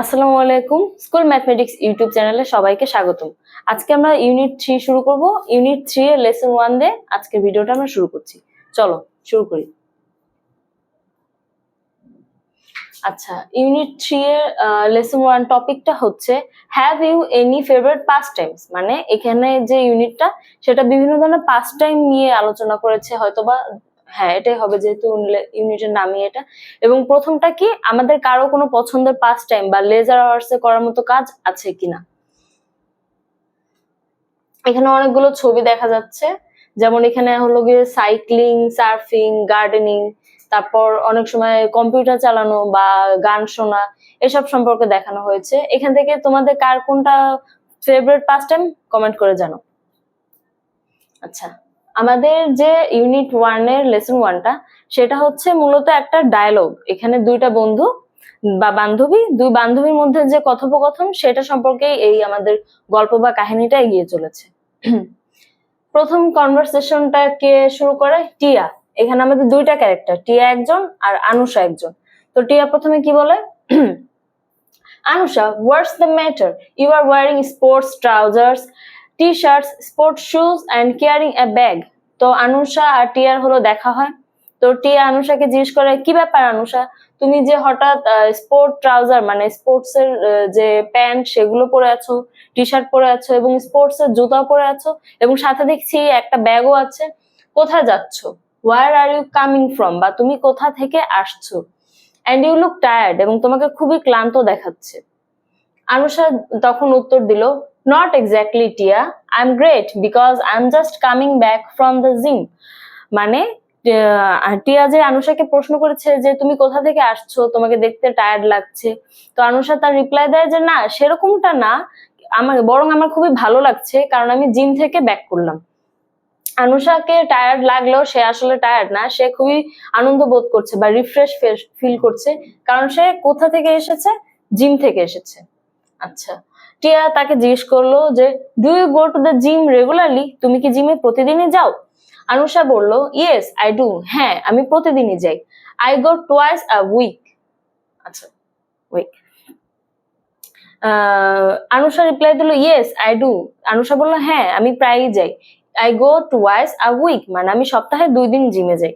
আসসালামু আলাইকুম। School mathematics YouTube চ্যানেলে সবাইকে স্বাগতম। আজকে আমরা ইউনিট থ্রি শুরু করব। ইউনিট থ্রি এর লেসন ওয়ান দিয়ে আজকের ভিডিওটা আমরা শুরু করছি। চলো, শুরু করি। আচ্ছা ইউনিট থ্রি এর লেসন ওয়ান টপিকটা হচ্ছে have you any favourite past times মানে এখানে যে ইউনিটটা, সেটা বিভিন্ন ধরনের পাস্ট টাইম নিয়ে আলোচনা করেছে, হয়তোবা হ্যাঁ এটাই হবে যেহেতু ইউনিটের নামই এটা। এবং প্রথমটা কি, আমাদের কারও কোনো পছন্দের পাস টাইম বা লেজার আওয়ার্সে করার মতো কাজ আছে কিনা? এখানে অনেকগুলো ছবি দেখা যাচ্ছে। যেমন এখানে হলো গিয়ে সাইক্লিং সার্ফিং গার্ডেনিং তারপর অনেক সময় কম্পিউটার চালানো বা গান শোনা, এসব সম্পর্কে দেখানো হয়েছে। এখান থেকে তোমাদের কার কোনটা ফেভারিট পাস টাইম কমেন্ট করে জানো আচ্ছা। আমাদের যে ইউনিট ওয়ানের লেসন ওয়ানটা সেটা হচ্ছে মূলত একটা ডায়লগ এখানে দুইটা বন্ধু বা বান্ধবী, দুই বান্ধবীর মধ্যে যে কথোপকথন, সেটা সম্পর্কেই এই আমাদের গল্প বা কাহিনীটা এগিয়ে চলেছে। প্রথম কনভারসেশনটা কে শুরু করে? টিয়া। এখানে আমাদের দুইটা ক্যারেক্টার টিয়া একজন আর আনুষা একজন। তো টিয়া প্রথমে কি বলে? Anusha what's the matter you are wearing sports trousers T shirts sports shoes and carrying a bag তো আনুষা আর টিয়ার হলো দেখা হয়। তো টিয়া আনুষাকে জিজ্ঞেস করে, কি ব্যাপার আনুষা? তুমি যে হঠাৎ স্পোর্ট ট্রাউজার মানে স্পোর্টস এর যে প্যান্ট সেগুলো পরে আছো টি শার্ট পরে আছো এবং স্পোর্টস এর জুতা পরে আছো এবং সাথে দেখছি একটা ব্যাগও আছে, কোথায় যাচ্ছ? Where are you coming from বা তুমি কোথা থেকে আসছো? অ্যান্ড ইউ লুক টায়ার্ড এবং তোমাকে খুবই ক্লান্ত দেখাচ্ছে। আনুষা তখন উত্তর দিল Tia I am great because I am just coming back from the gym মানে টিয়া যে আনুষাকে প্রশ্ন করেছে যে তুমি কোথা থেকে আসছো, তোমাকে দেখতে টায়ার্ড লাগছে। তো আনুষা তার রিপ্লাই দেয় যে, না, সেরকমটা না। আমার, বরং আমার খুবই ভালো লাগছে, কারণ আমি জিম থেকে ব্যাক করলাম। আনুষাকে টায়ার্ড লাগলেও সে আসলে টায়ার্ড না, সে খুবই আনন্দ বোধ করছে বা রিফ্রেশ ফিল করছে, কারণ সে কোথা থেকে এসেছে? জিম থেকে এসেছে। আচ্ছা। টিয়া তাকে জিজ্ঞেস করল যে do you go to the gym regularly তুমি কি জিমে প্রতিদিনই যাও? আনুষা বলল ইয়েস আই ডু হ্যাঁ আমি প্রতিদিনই যাই। I go twice a week আচ্ছা উইক আনুষা রিপ্লাই দিল ইয়েস আই ডু আনুষা বলল হ্যাঁ আমি প্রায়ই যাই। I go twice a week মানে আমি সপ্তাহে দুই দিন জিমে যাই।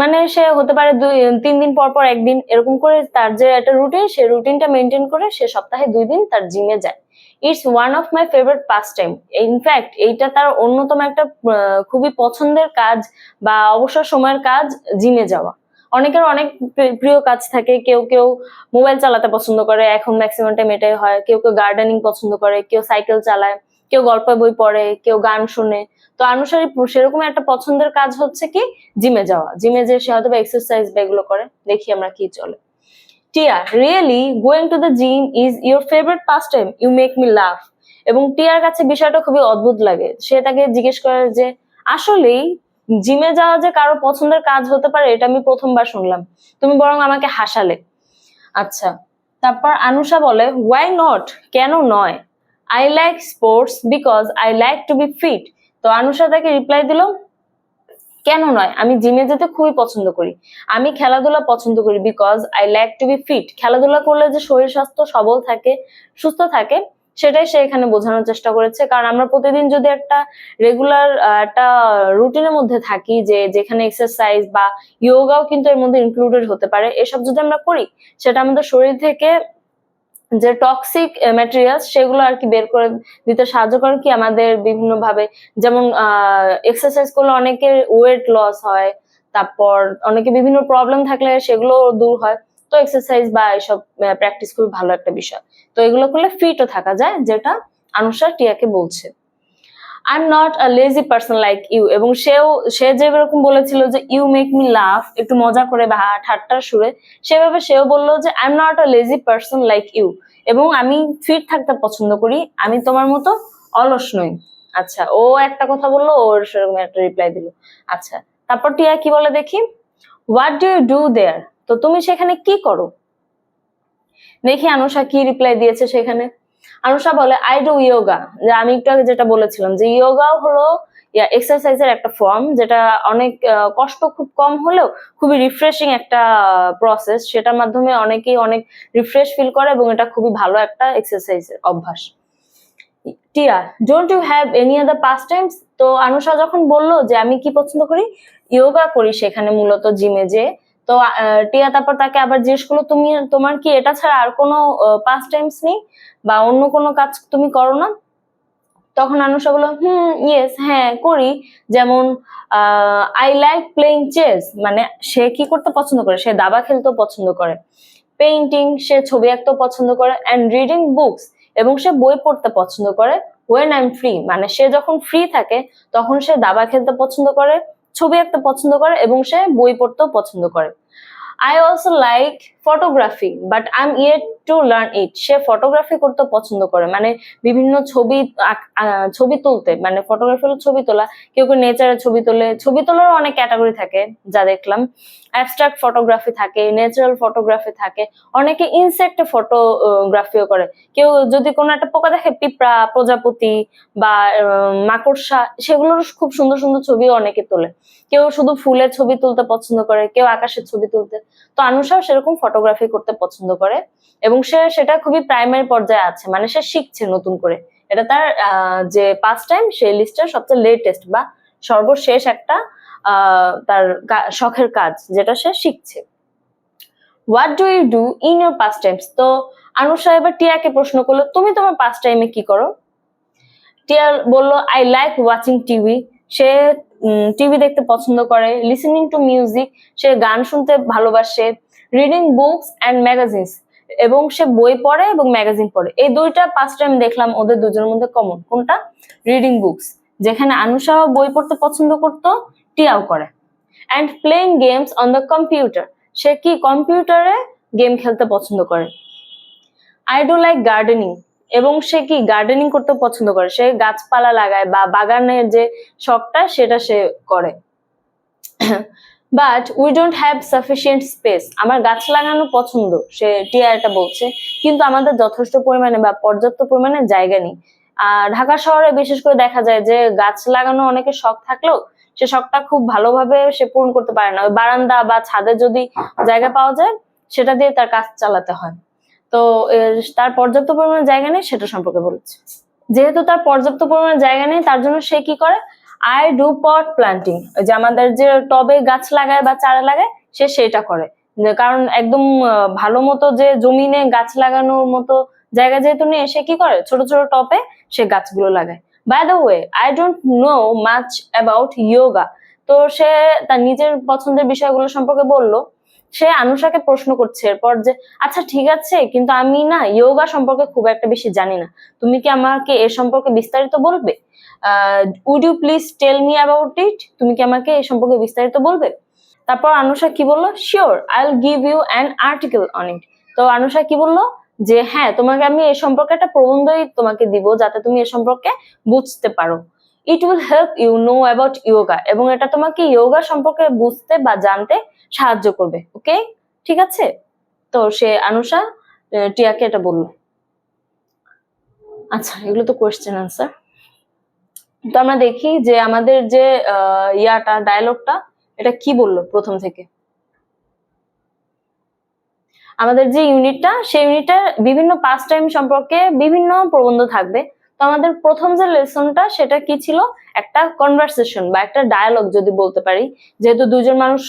মানে সে হতে পারে দুই, তিন দিন পর পর একদিন এরকম করে তার যে একটা রুটিন সে রুটিনটা মেনটেন করে সে সপ্তাহে দুই দিন তার জিমে যায়। It's one of my favourite pass time in fact এইটা তার অন্যতম একটা খুবই পছন্দের কাজ বা অবসর সময়ের কাজ জিমে যাওয়া। অনেকের অনেক প্রিয় কাজ থাকে, কেউ কেউ মোবাইল চালাতে পছন্দ করে, এখন ম্যাক্সিমাম টাইম এটাই হয়, কেউ কেউ গার্ডেনিং পছন্দ করে, কেউ সাইকেল চালায়। কেউ গল্প বই পড়ে, কেউ গান শুনে। তো আনুসারিক সেরকম একটা পছন্দের কাজ হচ্ছে কি? জিমে যাওয়া। জিমে যে সে হয়তো এক্সারসাইজ বা এগুলো করে। দেখি আমরা কি চলে। Tia really going to the gym is your favourite pass time you make me love এবং টিয়ার কাছে বিষয়টা খুবই অদ্ভুত লাগে। সে তাকে জিজ্ঞেস করে যে, আসলেই জিমে যাওয়া যে কারও পছন্দের কাজ হতে পারে, এটা আমি প্রথমবার শুনলাম। তুমি বরং আমাকে হাসালে। আচ্ছা তারপর আনুষা বলে ওয়াই নট কেন নয়? I like sports because I like to be fit তো আনুষা তাকে রিপ্লাই দিল, কেন নয়? আমি জিমে যেতে খুবই পছন্দ করি। আমি খেলাধুলা পছন্দ করি because I like to be fit খেলাধুলা করলে যে শরীর স্বাস্থ্য সবল থাকে, সুস্থ থাকে, সেটাই সে এখানে বোঝানোর চেষ্টা করেছে। কারণ আমরা প্রতিদিন যদি একটা রেগুলার একটা রুটিনের মধ্যে থাকি যে যেখানে এক্সারসাইজ বা ইয়োগাও কিন্তু এর মধ্যে ইনক্লুডেড হতে পারে, এসব যদি আমরা করি, সেটা আমাদের শরীর থেকে যে টক্সিক ম্যাটেরিয়ালস সেগুলো আর কি বের করে দিতে সাহায্য করে কি আমাদের বিভিন্ন ভাবে যেমন এক্সারসাইজ করলে অনেকের ওয়েট লস হয়, তারপর অনেকে বিভিন্ন প্রবলেম থাকলে সেগুলো দূর হয়। তো এক্সারসাইজ বা এইসব প্র্যাকটিস খুবই ভালো একটা বিষয়। তো এগুলো করলে ফিটও থাকা যায়, যেটা আনুষা টিয়াকে বলছে। I am not a lazy person like you এবং সেও, সে যে যেরকম বলেছিল যে ইউ মেক মি লাভ একটু মজা করে বা ঠাট্টার সুরে, সেভাবে সেও বলল যে I am not a lazy person like you এবং আমি ফিট থাকতে পছন্দ করি। আমি তোমার মতো অলস নই। আচ্ছা ও একটা কথা বলল ওর সেরকম একটা রিপ্লাই দিল। আচ্ছা তারপর টিয়া কি বলে দেখি? What do you do there তো তুমি সেখানে কি করো? দেখি আনুষা কি রিপ্লাই দিয়েছে সেখানে। আনুষা বলে আই ডু ইয়োগা যে আমি একটু আগে যেটা বলেছিলাম যে ইয়োগাও হলো এক্সারসাইজের একটা ফর্ম যেটা অনেক কষ্ট খুব কম হলেও খুবই রিফ্রেশিং একটা প্রসেস সেটার মাধ্যমে অনেকেই অনেক রিফ্রেশ ফিল করে এবং এটা খুবই ভালো একটা এক্সারসাইজের অভ্যাস। Tia don't you have any other pass times তো আনুষা যখন বলল যে, আমি কি পছন্দ করি? ইয়োগা করি সেখানে মূলত জিমে যে তো টিয়া, তারপর তাকে আবার জিজ্ঞেস করল, তুমি, তোমার কি এটা ছাড়া আর কোনো পাস টাইমস নেই? বা অন্য কোনো কাজ তুমি করো না? তখন আনুষা বলল, হুম ইয়েস হ্যাঁ করি। যেমন আই লাইক প্লেইং চেস মানে সে কি করতে পছন্দ করে? সে দাবা খেলতেও পছন্দ করে। পেইন্টিং সে ছবি আঁকতেও পছন্দ করে। অ্যান্ড রিডিং বুকস এবং সে বই পড়তে পছন্দ করে। ওয়েন আই এম ফ্রি মানে সে যখন ফ্রি থাকে, তখন সে দাবা খেলতে পছন্দ করে। ছবি আঁকতে পছন্দ করে এবং সে বই পড়তেও পছন্দ করে। I also like photography but I am yet to learn it say photography করতে পছন্দ করে। মানে বিভিন্ন ছবি ছবি তুলতে। মানে ফটোগ্রাফি হলো ছবি তোলা। কেউ কেউ নেচারের ছবি তোলে। ছবি তোলারও অনেক ক্যাটাগরি থাকে, যা দেখলাম। অ্যাবস্ট্রাক্ট ফটোগ্রাফি থাকে ন্যাচারাল ফটোগ্রাফি থাকে। অনেকে ইনসেক্ট ফটোগ্রাফিও করে। কেউ যদি কোনো একটা পোকা দেখে, পিঁপড়া, প্রজাপতি বা মাকড়সা, সেগুলোর খুব সুন্দর সুন্দর ছবিও অনেকে তোলে। কেউ শুধু ফুলের ছবি তুলতে পছন্দ করে, কেউ আকাশের ছবি তুলতে। তো আনুষাও সেরকম ফটোগ্রাফি করতে পছন্দ করে এবং সে সেটা খুবই প্রাইমারি পর্যায়ে আছে মানে সে শিখছে নতুন করে। এটা তার যে পাঁচ টাইম সেই লিস্টের সবচেয়ে লেটেস্ট বা সর্বশেষ একটা তার শখের কাজ যেটা সে শিখছে। What do you do in your pass times তো আনুষা এবার টিয়াকে প্রশ্ন করল, তুমি তোমার পাস টাইমে কি করো? টিয়া বলল আই লাইক ওয়াচিং টিভি সে টিভি দেখতে পছন্দ করে লিসেনিং টু মিউজিক সে গান শুনতে ভালোবাসে রিডিং বুকস অ্যান্ড ম্যাগাজিনস এবং সে বই পড়ে এবং ম্যাগাজিন পড়ে। এই দুইটা পাস টাইম দেখলাম ওদের দুজনের মধ্যে কমন কোনটা? রিডিং বুকস যেখানে আনুষাও বই পড়তে পছন্দ করতো, টিয়াও করে। And playing games on the computer সে কি কম্পিউটারে গেম খেলতে পছন্দ করে? আই ডু লাইক গার্ডেনিং এবং সে কি গার্ডেনিং করতে পছন্দ করে? সে গাছপালা লাগায় বা বাগানের যে শখটা, সেটা সে করে। But we don't have sufficient space আমার গাছ লাগানো পছন্দ, সে টিয়া এটা বলছে। কিন্তু আমাদের যথেষ্ট পরিমাণে বা পর্যাপ্ত পরিমাণে জায়গা নেই। আর ঢাকা শহরে বিশেষ করে দেখা যায় যে, গাছ লাগানো অনেকের শখ থাকলেও সে শখটা খুব ভালোভাবে সে পূরণ করতে পারে না। ওই বারান্দা বা ছাদে যদি জায়গা পাওয়া যায়, সেটা দিয়ে তার কাজ চালাতে হয়। তো তার পর্যাপ্ত পরিমাণে জায়গা নেই, সেটা সম্পর্কে বলেছে। যেহেতু তার পর্যাপ্ত পরিমাণে জায়গা নেই, তার জন্য সে কি করে? আই ডু পট প্লান্টিং যে আমাদের যে টবে গাছ লাগায় বা চারা লাগায়, সে সেটা করে। কারণ একদম ভালো মতো যে জমিনে গাছ লাগানোর মতো জায়গা যেহেতু নেই, সে কি করে? ছোট ছোট টবে সে গাছগুলো লাগায়। By the way I don't know much about yoga তো সে তার নিজের পছন্দের বিষয়গুলো সম্পর্কে বলল। সে আনুষাকে প্রশ্ন করছে এরপর যে আচ্ছা ঠিক আছে, কিন্তু আমি না ইয়োগা সম্পর্কে খুব একটা বেশি জানি না। তুমি কি আমাকে এ সম্পর্কে বিস্তারিত বলবে? Would you please tell me about it তুমি কি আমাকে এ সম্পর্কে বিস্তারিত বলবে? তারপর আনুষা কি বলল? Sure I will give you an article on it তো আনুষা কি বলল? যে হ্যাঁ তোমাকে আমি এ সম্পর্কে একটা প্রবন্ধই তোমাকে দিব যাতে তুমি এ সম্পর্কে বুঝতে পারো। It will help you know about yoga এবং এটা তোমাকে ইয়োগা সম্পর্কে বুঝতে বা জানতে সাহায্য করবে ওকে ঠিক আছে? তো সে আনুষা টিয়াকে এটা বলল। আচ্ছা এগুলো তো কোয়েশ্চেন আনসার তো আমরা দেখি যে আমাদের যে ইয়াটা ডায়লগটা এটা কি বলল প্রথম থেকে? আমাদের যে ইউনিটটা সেই ইউনিটের বিভিন্ন পাস টাইম সম্পর্কে বিভিন্ন প্রবন্ধ থাকবে। তো আমাদের প্রথম যে লেসনটা সেটা কি ছিল? একটা কনভারসেশন বা একটা ডায়ালগ যদি বলতে পারি। যেহেতু দুজন মানুষ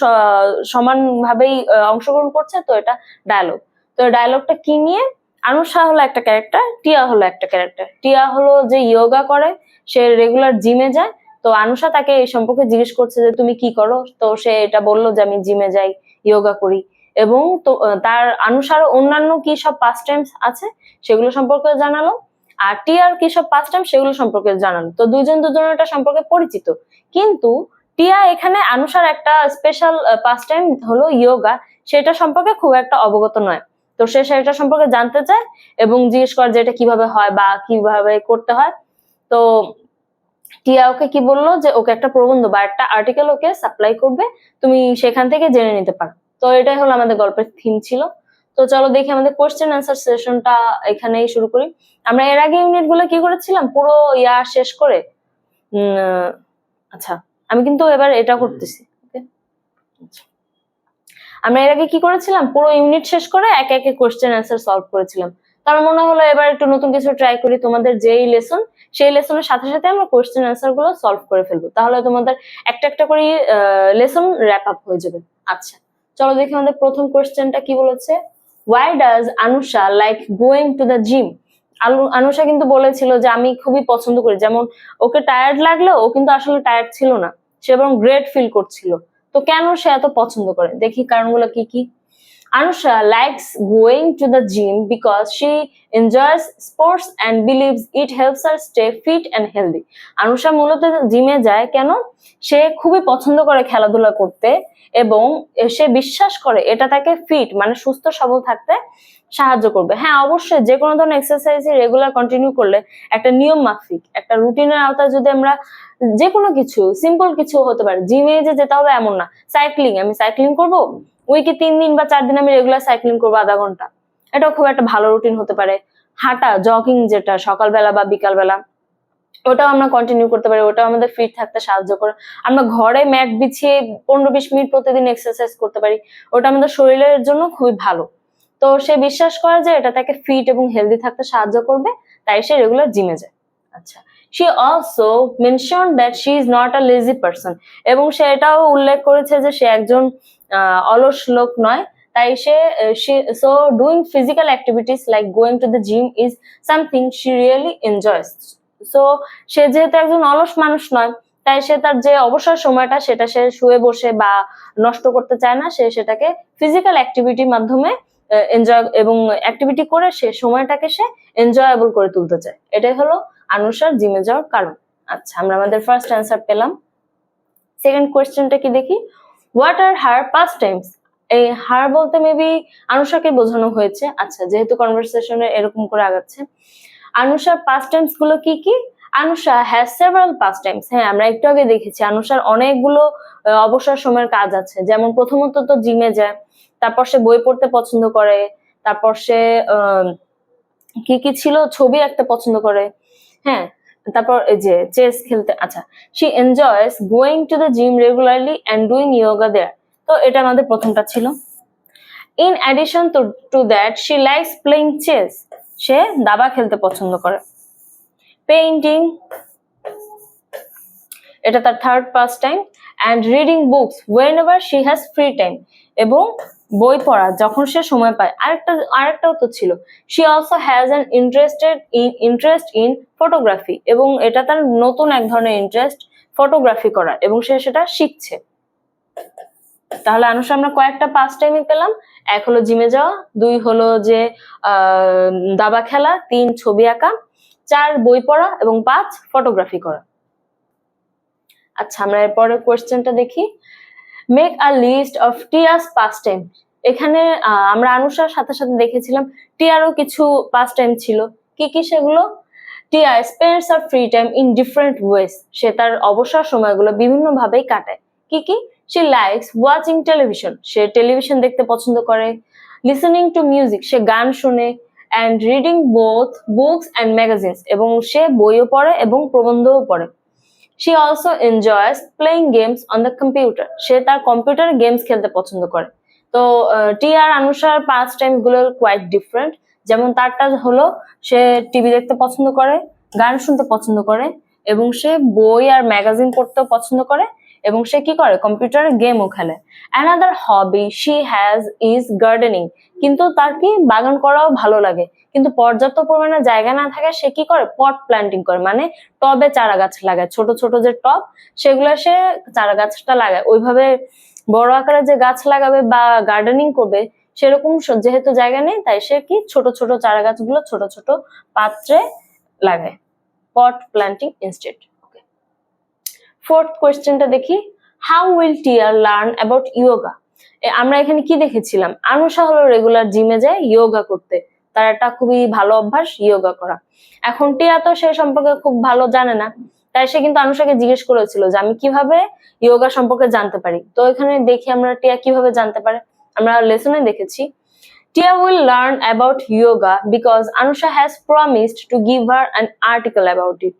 সমানভাবেই অংশগ্রহণ করছে, তো এটা ডায়ালগ তো ডায়ালগটা কি নিয়ে? আনুষা হলো একটা ক্যারেক্টার টিয়া হলো একটা ক্যারেক্টার টিয়া হলো যে ইয়োগা করে সে রেগুলার জিমে যায়। তো আনুষা তাকে এই সম্পর্কে জিজ্ঞেস করছে যে, তুমি কি করো? তো সে এটা বলল যে, আমি জিমে যাই ইয়োগা করি। এবং তো তার আনুসার অন্যান্য কি সব পাস টাইমস আছে সেগুলো সম্পর্কে জানালো। আর টিয়ার কি সব পাস টাইম সেগুলো সম্পর্কে জানালো। তো দুজন দুজনেরটা সম্পর্কে পরিচিত। কিন্তু টিয়া এখানে আনুষার একটা স্পেশাল পাস টাইম হলো ইয়োগা সেটা সম্পর্কে খুব একটা অবগত নয়। তো সে সেটা সম্পর্কে জানতে চায় এবং জিজ্ঞেস করে যে, এটা কীভাবে হয় বা কীভাবে করতে হয়? তো টিয়া ওকে কি বলল যে, ওকে একটা প্রবন্ধ বা একটা আর্টিকেল ওকে সাপ্লাই করবে, তুমি সেখান থেকে জেনে নিতে পারো। তো এটাই হলো আমাদের গল্পের থিম ছিল। তো চলো দেখি আমাদের কোয়েশ্চেন অ্যান্সার সেশনটা এখানেই শুরু করি। আমরা এর আগে ইউনিটগুলো কি করেছিলাম? পুরো ইয়া শেষ করে? আচ্ছা আমি কিন্তু এবার এটা করতেছি? আচ্ছা। আমরা এর আগে কি করেছিলাম? পুরো ইউনিট শেষ করে একে একে কোয়েশ্চেন অ্যান্সার সলভ করেছিলাম। তার মনে হলো এবার একটু নতুন কিছু ট্রাই করি তোমাদের যেই লেসন সেই লেসনের সাথে সাথে আমরা কোয়েশ্চেন অ্যান্সারগুলো সলভ করে ফেলব। তাহলে তোমাদের একটা একটা করে লেসন র্যাপ আপ হয়ে যাবে। আচ্ছা চলো দেখি আমাদের প্রথম কোয়েশ্চেনটা কি বলেছে? Why does Anusha like going to the gym Anusha কিন্তু বলেছিল যে আমি খুবই পছন্দ করি। যেমন ওকে টায়ার্ড লাগলেও ও কিন্তু আসলে টায়ার্ড ছিল না। সে এবং গ্রেট ফিল করছিল। তো কেন সে এত পছন্দ করে? দেখি কারণগুলো কি কি। Anusha likes going to the gym because she enjoys sports and believes it helps her stay fit and healthy. Anusha মূলত জিমে যায় কেন? সে খুবই পছন্দ করে খেলাধুলা করতে এবং সে বিশ্বাস করে এটা তাকে ফিট মানে সুস্থ, সবল থাকতে সাহায্য করবে। হ্যাঁ অবশ্যই যে কোনো ধরনের এক্সারসাইজ রেগুলার কন্টিনিউ করলে একটা নিয়ম মাফিক, একটা রুটিনের আওতায় যদি আমরা যে কোনো কিছু সিম্পল কিছু হতে পারে জিমে যে যেতে হবে এমন না। সাইক্লিং আমি সাইক্লিং করব? উইকে তিন দিন বা চার দিন আমি রেগুলার সাইক্লিং করব আধা ঘণ্টা? এটাও খুব একটা ভালো রুটিন হতে পারে। হাঁটা জগিং যেটা, সকালবেলা বা বিকালবেলা, ওটাও আমরা কন্টিনিউ করতে পারি, ওটাও আমাদের ফিট থাকতে সাহায্য করে। আমরা ঘরে ম্যাট বিছিয়ে পনেরো বিশ মিনিট প্রতিদিন এক্সারসাইজ করতে পারি, ওটা আমাদের শরীরের জন্য খুবই ভালো। তো সে বিশ্বাস করে যে এটা তাকে ফিট এবং হেলদি থাকতে সাহায্য করবে, তাই সে রেগুলার জিমে যায়। আচ্ছা she also mention that she is not a lazy person এবং সে এটাও উল্লেখ করেছে যে সে একজন অলস লোক নয়। তাই সে so doing physical activities like going to the gym is something she really enjoys so সে যেহেতু একজন অলস মানুষ নয়, তাই সে তার যে অবসর সময়টা সেটা সে শুয়ে বসে বা নষ্ট করতে চায় না, সে সেটাকে ফিজিক্যাল অ্যাক্টিভিটির মাধ্যমে এনজয় এবং অ্যাক্টিভিটি করে সে সময়টাকে সে এনজয়েবল করে তুলতে চায়। এটাই হলো আনুষার জিমে যাওয়ার কারণ। আচ্ছা আমরা আমাদের ফার্স্ট অ্যান্সার পেলাম। সেকেন্ড কোয়েশ্চেনটা কি দেখি? What are her pastimes এই হার বলতে মেবি আনুষাকে বোঝানো হয়েছে। আচ্ছা যেহেতু কনভারসেশনে এরকম করে আগাচ্ছে। আনুষার পাস টাইমসগুলো কি কি? Anusha has several pastimes হ্যাঁ আমরা একটু আগে দেখেছি, আনুষার অনেকগুলো অবসর সময়ের কাজ আছে। যেমন প্রথমত তো জিমে যায়, তারপর সে বই পড়তে পছন্দ করে, তারপর সে কি কি ছিল, ছবি আঁকতে পছন্দ করে। হ্যাঁ তারপর এই যে চেস খেলতে আচ্ছা she enjoys going to the gym regularly and doing yoga there তো এটা আমাদের প্রথমটা ছিল। In addition to to that she likes playing chess সে দাবা খেলতে পছন্দ করে। পেইন্টিং এটা তার third pastime and reading books whenever she has free time এবং বই পড়া যখন সে সময় পায়। আরেকটা, আরেকটাও তো ছিল। She also has an interested in interest in photography এবং এটা তার নতুন এক ধরনের ইন্টারেস্ট ফটোগ্রাফি করা এবং সে সেটা শিখছে। তাহলে আনুষ, আমরা কয়েকটা পাঁচ টাইমে পেলাম। এক হলো জিমে যাওয়া, দুই হলো যে দাবা খেলা, তিন ছবি আঁকা, চার বই পড়া এবং পাঁচ ফটোগ্রাফি করা। আচ্ছা আমরা এরপরে কোয়েশ্চেনটা দেখি। Make a list of Tia's pastime এখানে আমরা আনুষার সাথে সাথে দেখেছিলাম, টিয়ারও কিছু পাস টাইম ছিল। কি কি সেগুলো? Tia spends her free time in different ways সে তার অবসর সময়গুলো বিভিন্ন ভাবেই কাটায়। কি কি? সে লাইকস ওয়াচিং টেলিভিশন সে টেলিভিশন দেখতে পছন্দ করে। লিসনিং টু মিউজিক সে গান শুনে। And reading both books and magazines এবং সে বইও পড়ে এবং প্রবন্ধও পড়ে। She also enjoys playing games on the computer সে তার কম্পিউটার গেমস খেলতে পছন্দ করে। তো টি আর আনুষার পাঁচ টাইমগুলো কোয়াইট ডিফারেন্ট যেমন তারটা হলো, সে টিভি দেখতে পছন্দ করে, গান শুনতে পছন্দ করে, এবং সে বই আর ম্যাগাজিন পড়তেও পছন্দ করে, এবং সে কি করে? কম্পিউটারে গেমও খেলে। Another hobby she has is gardening কিন্তু তার কি? বাগান করাও ভালো লাগে। কিন্তু পর্যাপ্ত পরিমাণে জায়গা না থাকে সে কি করে? পট প্ল্যান্টিং করে। মানে টবে চারা গাছ লাগায়। ছোট ছোট যে টব, সেগুলো সে চারা গাছটা লাগায়। ওইভাবে বড় আকারে যে গাছ লাগাবে বা গার্ডেনিং করবে, সেরকম যেহেতু জায়গা নেই, তাই সে কি ছোট ছোট চারা গাছগুলো ছোট ছোট পাত্রে লাগায়। Pot planting instead okay fourth কোয়েশ্চেনটা দেখি। How will tear learn about yoga আমরা এখানে কি দেখেছিলাম? আনুষা হলো রেগুলার জিমে যায় ইয়োগা করতে। তার একটা খুবই ভালো অভ্যাস ইয়োগা করা। এখন টিয়া তো সে সম্পর্কে খুব ভালো জানে না, তাই সে কিন্তু আনুষাকে জিজ্ঞেস করেছিল যে, আমি কীভাবে ইয়োগা সম্পর্কে জানতে পারি? তো এখানে দেখি আমরা টিয়া কীভাবে জানতে পারে। আমরা লেসনে দেখেছি। Tia will learn about yoga because Anusha has promised to give her an article about it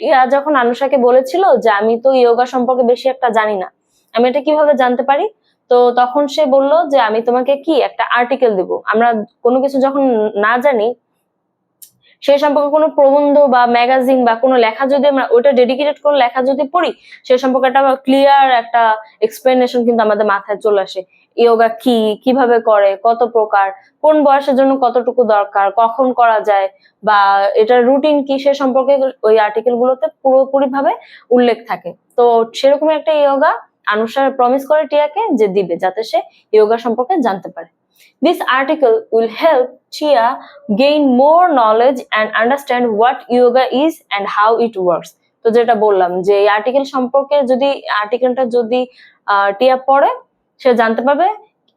Tia যখন আনুষাকে বলেছিল যে, আমি তো ইয়োগা সম্পর্কে বেশি একটা জানি না, আমি এটা কীভাবে জানতে পারি? তো তখন সে বলল যে, আমি তোমাকে কি একটা আর্টিকেল দিব? আমরা কোনো কিছু যখন না জানি, সে সম্পর্কে কোনো প্রবন্ধ বা ম্যাগাজিন বা কোনো লেখা যদি আমরা ওটা ডেডিকেটেড কোনো লেখা যদি পড়ি, সে সম্পর্কে একটা ক্লিয়ার একটা এক্সপ্লেনেশন কিন্তু আমাদের মাথায় চলে আসে। ইয়োগা কি, কীভাবে করে, কত প্রকার, কোন বয়সের জন্য কতটুকু দরকার, কখন করা যায়, বা এটার রুটিন কি সে সম্পর্কে ওই আর্টিকেল গুলোতে পুরোপুরি ভাবে উল্লেখ থাকে। তো সেরকম একটা ইয়োগা আনুসার প্রমিস করে টিয়াকে যে দিবে, যাতে সে ইয়োগা সম্পর্কে জানতে পারে। This article will help Tia gain more knowledge and understand what yoga is and how it works তো যেটা বললাম যে এই আর্টিকেল সম্পর্কে যদি আর্টিকেলটা যদি টিয়া পড়ে, সে জানতে পারবে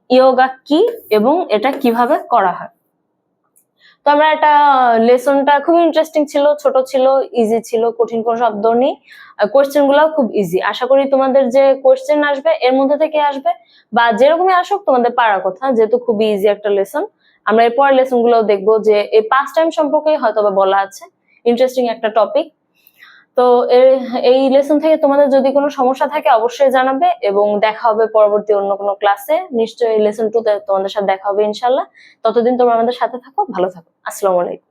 ইয়োগা কি এবং এটা কীভাবে করা হয়। তো আমরা একটা লেসনটা খুব ইন্টারেস্টিং ছিল, ছোট ছিল ইজি ছিল, কঠিন কোনো শব্দ নেই। কোয়েশ্চেন গুলাও খুব ইজি আশা করি তোমাদের যে কোয়েশ্চেন আসবে, এর মধ্যে থেকে আসবে, বা যেরকমই আসুক, তোমাদের পারার কথা, যেহেতু খুবই ইজি একটা লেসন আমরা এরপর লেসনগুলো দেখব যে এই পাস্ট টাইম সম্পর্কে হয়তো বলা আছে। ইন্টারেস্টিং একটা টপিক তো এই লেসন থেকে তোমাদের যদি কোনো সমস্যা থাকে অবশ্যই জানাবে এবং দেখা হবে পরবর্তী অন্য কোনো ক্লাসে নিশ্চয়ই লেসন টু তোমাদের সাথে দেখা হবে ইনশাল্লাহ ততদিন তোমরা আমাদের সাথে থাকো, ভালো থাকো। আসসালামু আলাইকুম।